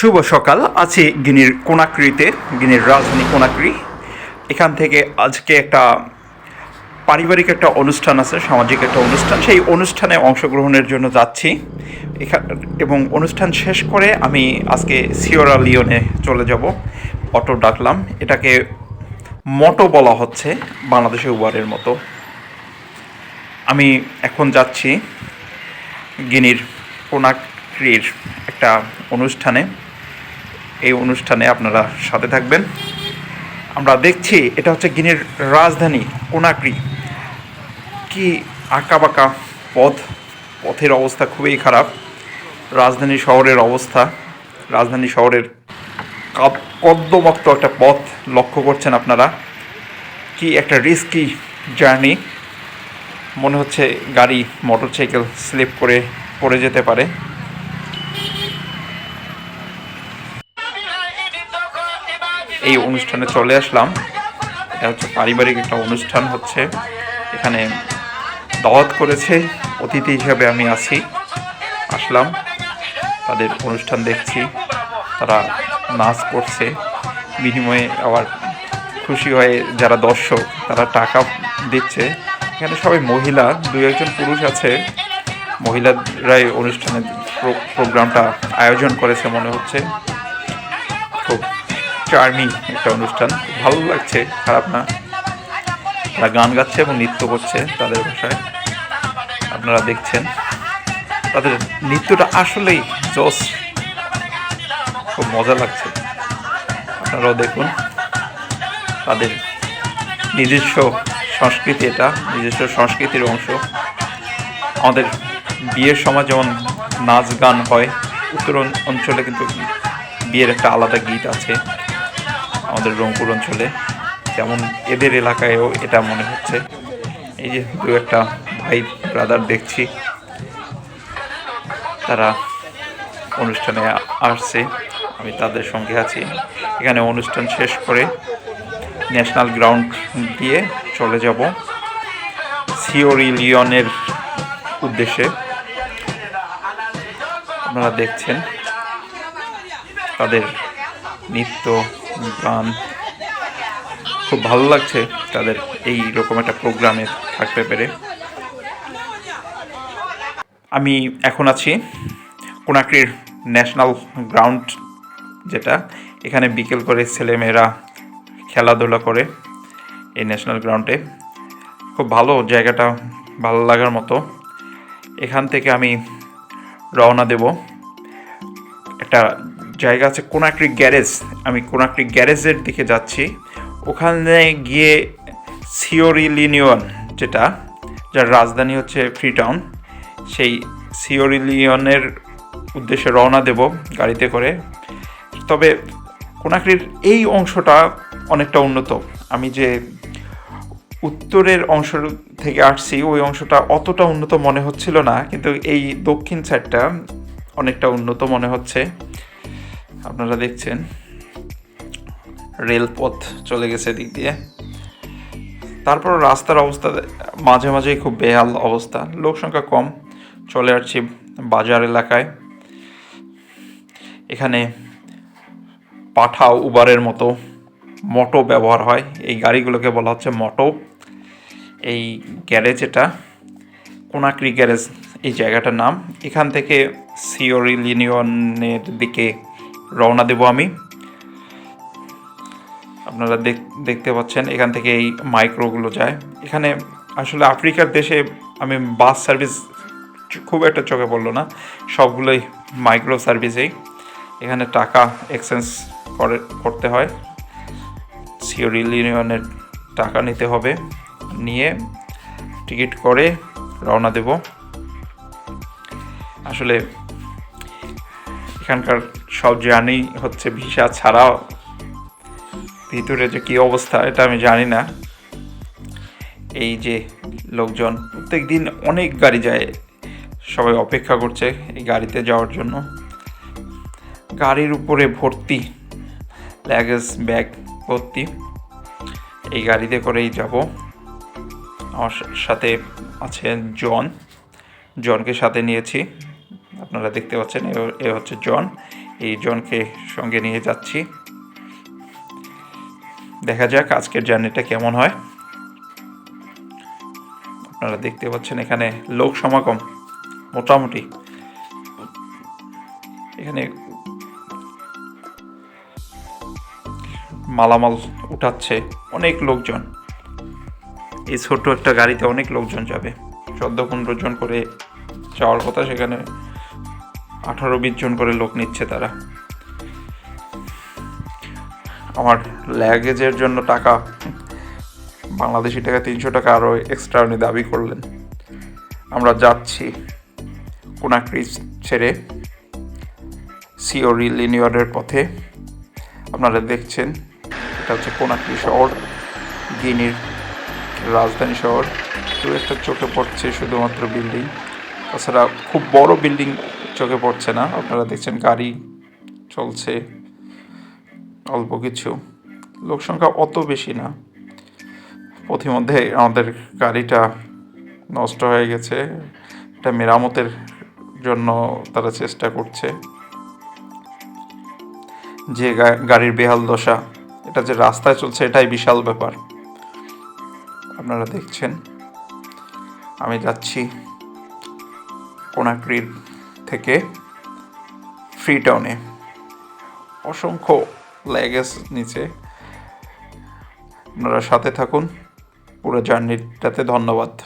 শুভ সকাল। আছি গিনির কোনাক্রিতে গিনির রাজধানী কোনাক্রি এখান থেকে আজকে একটা পারিবারিক একটা অনুষ্ঠান আছে, সামাজিক একটা অনুষ্ঠান। সেই অনুষ্ঠানে অংশগ্রহণের জন্য যাচ্ছি। এখান এবং অনুষ্ঠান শেষ করে আমি আজকে সিওরা লিওনে চলে যাব। অটো ডাকলাম। এটাকে মটো বলা হচ্ছে, বাংলাদেশে উবারের মতো। আমি এখন যাচ্ছি গিনির কোনাক্রির একটা অনুষ্ঠানে। এই অনুষ্ঠানে আপনারা সাথে থাকবেন। আমরা দেখছি, এটা হচ্ছে গিনির রাজধানী কোনাক্রি। কি আঁকাবাঁকা পথ, পথের অবস্থা খুবই খারাপ। রাজধানী শহরের অবস্থা, রাজধানী শহরের কদ্দমক্ত একটা পথ লক্ষ্য করছেন আপনারা। কি একটা রিস্কি জার্নি মনে হচ্ছে গাড়ি মোটরসাইকেল স্লিপ করে পড়ে যেতে পারে। এই অনুষ্ঠানে চলে আসলাম। এটা হচ্ছে পারিবারিক একটা অনুষ্ঠান হচ্ছে। এখানে দাওয়াত করেছে। অতিথি হিসাবে আমি আছি। আসলাম। তাদের অনুষ্ঠান দেখছি। তারা নাচ করছে। বিনিময়ে আবার খুশি হয়ে যারা দর্শক, তারা টাকা দিচ্ছে। এখানে সবাই মহিলা, দুই একজন পুরুষ আছে। মহিলারাই অনুষ্ঠানের প্রোগ্রামটা আয়োজন করেছে মনে হচ্ছে। খুব চার্মিং একটা অনুষ্ঠান। ভালো লাগছে, খারাপ না। তারা গান গাচ্ছে এবং নৃত্য করছে তাদের ভাষায়। আপনারা দেখছেন। তাদের নৃত্যটা আসলেই জোস খুব মজা লাগছে। আপনারাও দেখুন। তাদের নিজস্ব সংস্কৃতি এটা, নিজস্ব সংস্কৃতির অংশ। আমাদের বিয়ের সময় যেমন নাচ গান হয়, উত্তর অঞ্চলে কিন্তু বিয়ের একটা আলাদা গীত আছে। আমাদের রংপুর অঞ্চলে। যেমন এদের এলাকায়ও এটা মনে হচ্ছে। এই যে দু একটা ভাই ব্রাদার দেখছি। তারা অনুষ্ঠানে আসছে। আমি তাদের সঙ্গে আছি। এখানে অনুষ্ঠান শেষ করে ন্যাশনাল গ্রাউন্ড দিয়ে চলে যাব। সিওরি লিওনের উদ্দেশ্যে। আপনারা দেখছেন তাদের নৃত্য খুব ভালো লাগছে তাদের এই রকম একটা প্রোগ্রামে থাকতে পেরে। আমি এখন আছি কোনাক্রির ন্যাশনাল গ্রাউন্ড যেটা, এখানে বিকেল করে ছেলেমেয়েরা খেলাধুলা করে এই ন্যাশনাল গ্রাউন্ডে। খুব ভালো জায়গাটা, ভালো লাগার মতো। এখান থেকে আমি রওনা দেব একটা জায়গা আছে কোনাক্রি গ্যারেজ। আমি কোনাক্রি গ্যারেজের দিকে যাচ্ছি। ওখানে গিয়ে সিওরিলিনিয়ন যেটা, যার রাজধানী হচ্ছে ফ্রিটাউন, সেই সিওরিলিয়নের উদ্দেশ্যে রওনা দেব গাড়িতে করে। তবে কোনাক্রির এই অংশটা অনেকটা উন্নত। আমি যে উত্তরের অংশ থেকে আসছি, ওই অংশটা অতটা উন্নত মনে হচ্ছিল না, কিন্তু এই দক্ষিণ সাইডটা অনেকটা উন্নত মনে হচ্ছে। আপনারা দেখছেন, রেলপথ চলে গেছে দিক দিয়ে। তারপর রাস্তার অবস্থা, মাঝে মাঝেই খুব বেহাল অবস্থা। লোক সংখ্যা কম, চলে আসছি বাজার এলাকায়। এখানে পাঠাও উবারের মতো মটো ব্যবহার হয়। এই গাড়িগুলোকে বলা হচ্ছে মটো। এই গ্যারেজ এটা, কোনাক্রি গ্যারেজ, এই জায়গাটার নাম। এখান থেকে সিওরিলিনিয়নের দিকে রওনা দেব আমি। আপনারা দেখ- দেখতে পাচ্ছেন, এখান থেকে এই মাইক্রোগুলো যায়। এখানে আসলে আফ্রিকার দেশে আমি বাস সার্ভিস খুব একটা চোখে পড়ল না। সবগুলোই মাইক্রো সার্ভিসেই এখানে টাকা এক্সচেঞ্জ করে, করতে হয়। সিওরিল ইউনিয়নের টাকা নিতে হবে। নিয়ে টিকিট করে রওনা দেব। আসলে এখানকার সব জার্নি হচ্ছে ভিসা ছাড়াও। ভিতরে যে কী অবস্থা, এটা আমি জানি না। এই যে লোকজন, প্রত্যেক দিন অনেক গাড়ি যায়। সবাই অপেক্ষা করছে এই গাড়িতে যাওয়ার জন্য। গাড়ির উপরে ভর্তি লাগেজ ব্যাগ ভর্তি। এই গাড়িতে করেই যাব। আমার সাথে আছে জন। জনকে সাথে নিয়েছি। আপনারা দেখতে পাচ্ছেন এ হচ্ছে জন। এই জনকে সঙ্গে নিয়ে যাচ্ছি। দেখা যাক আজকের জার্নিটা কেমন হয়। আপনারা দেখতে পাচ্ছেন এখানে লোক সমাগম, মোটামুটি। এখানে মালামাল উঠাচ্ছে অনেক লোকজন। এই ছোট্ট একটা গাড়িতে অনেক লোকজন যাবে। চোদ্দ পনেরো জন করে যাওয়ার কথা সেখানে আঠারো বিশ জন করে লোক নিচ্ছে তারা। আমার ল্যাগেজের জন্য টাকা, বাংলাদেশি টাকা তিনশো টাকা আরও এক্সট্রা উনি দাবি করলেন। আমরা যাচ্ছি কোনাক্রি ছেড়ে সিওরি লিনিয়রের পথে। আপনারা দেখছেন, এটা হচ্ছে কোনাক্রি শহর, গিনির রাজধানী শহর। দু একটা চোখে পড়ছে শুধুমাত্র বিল্ডিং। তাছাড়া খুব বড় বিল্ডিং চোখে পড়ছে না। আপনারা দেখছেন গাড়ি চলছে অল্প কিছু। লোক সংখ্যা অত বেশি না। পথিমধ্যে আমাদের গাড়িটা নষ্ট হয়ে গেছে। এটা মেরামতের জন্য তারা চেষ্টা করছে। যে গাড়ির বেহাল দশা, এটা যে রাস্তায় চলছে, এটাই বিশাল ব্যাপার। আপনারা দেখছেন। আমি যাচ্ছি কোনাক্রির ফ্রি টাউনে অসংখ্য ল্যাগেজ নিচে। আপনারা সাথে থাকুন। পুরো জার্নিটাতে ধন্যবাদ।